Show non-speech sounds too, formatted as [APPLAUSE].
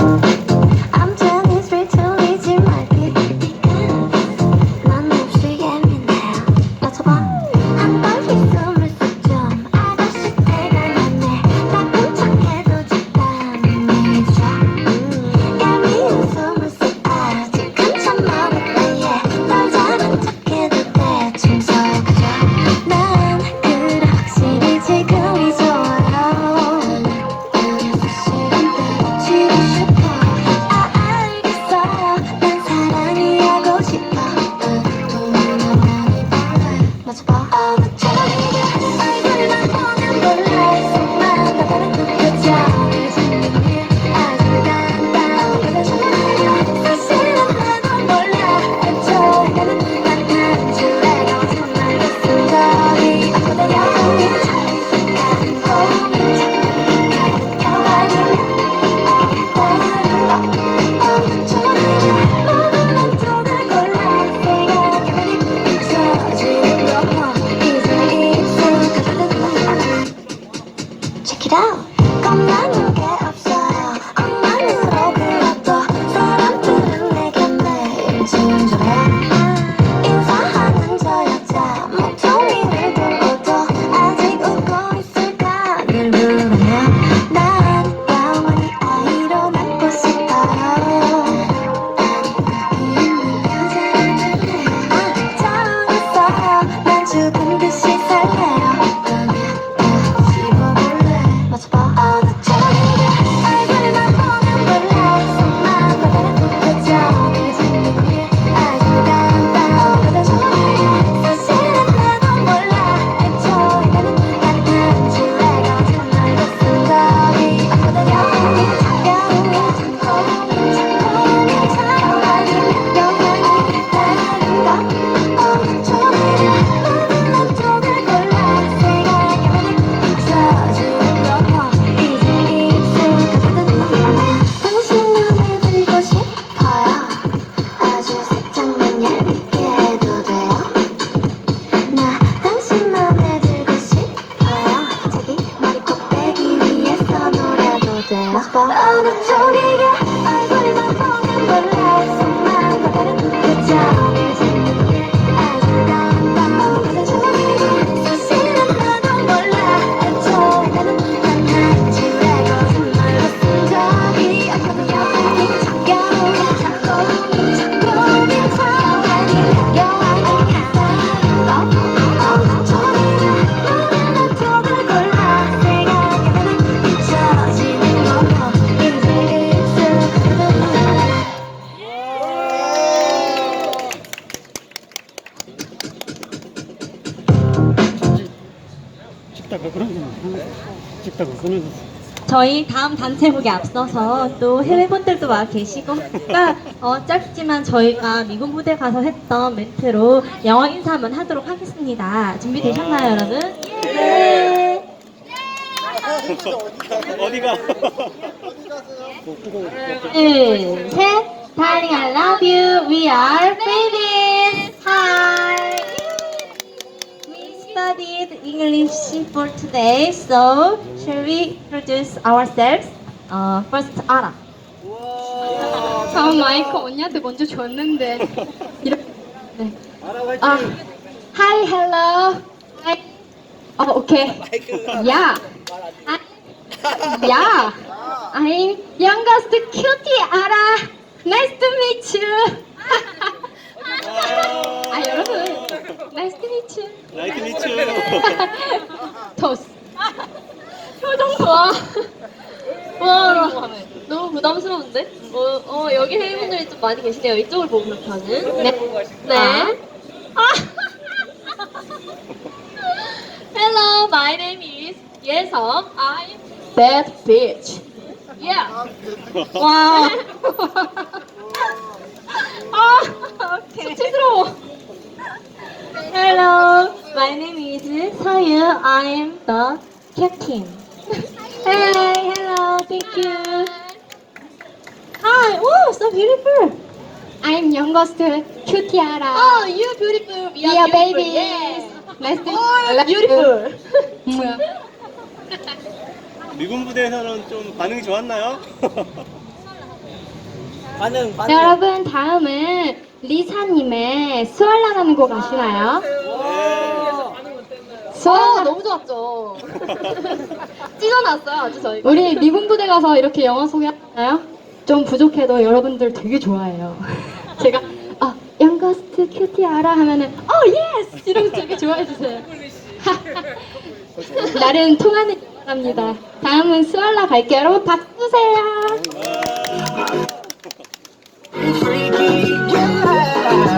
I'm 놀아도 돼요 찍다가 그런 거 찍다가 끊어졌어. 저희 다음 단체곡에 앞서서 또 해외분들도 와 계시고 하니까 어, 짧지만 저희가 미국 무대 가서 했던 멘트로 영어 인사 한번 하도록 하겠습니다. 준비되셨나요, 여러분? 네. 어디가? 둘, 셋. Darling, I love you. We are babies. Hi. English for today, so shall we introduce ourselves? Uh, first, Ara. 저 마이크 언니한테 먼저 줬는데 이렇게 네. 아, hi, hello. Hi. 어, 오케이. 야. 아, 야. I'm youngest cutie 아라. Nice to meet you. Nice to meet you. 라이트 미츠. 토스. 표정 좋아. 와, 너무 부담스러운데? 어, 어, 여기 회의분들이 좀 많이 계시네요. 이쪽을 보고 그렇다는. 네. 네. 아. [LAUGHS] Hello, my name is 예성. I'm bad bitch. Yeah. [LAUGHS] 와. [LAUGHS] 아, 오케이. 수치스러워. Hello, my name Soyu. I'm the captain. Hey, hello, thank you. Hi, oh, so beautiful. I'm youngest cutie 아라. Oh, you beautiful. We are babies. Nice to Oh, beautiful. 뭐야? 미군 부대에서는 좀 반응이 좋았나요? 반응 반응. 여러분 다음은 리사님의 수알라라는 곡 아시나요? 수알라 너무 좋았죠. [LAUGHS] 찢어놨어요, 아주 저희가. 우리 미군 부대 가서 이렇게 영화 소개하나요? 좀 부족해도 여러분들 되게 좋아해요. [LAUGHS] 제가 아 영거스트 큐티 알아 하면은 어 예스 이러면서 되게 좋아해 주세요. 나름 통하는 합니다. 다음은 수알라 갈게요. 여러분 박수 주세요. Free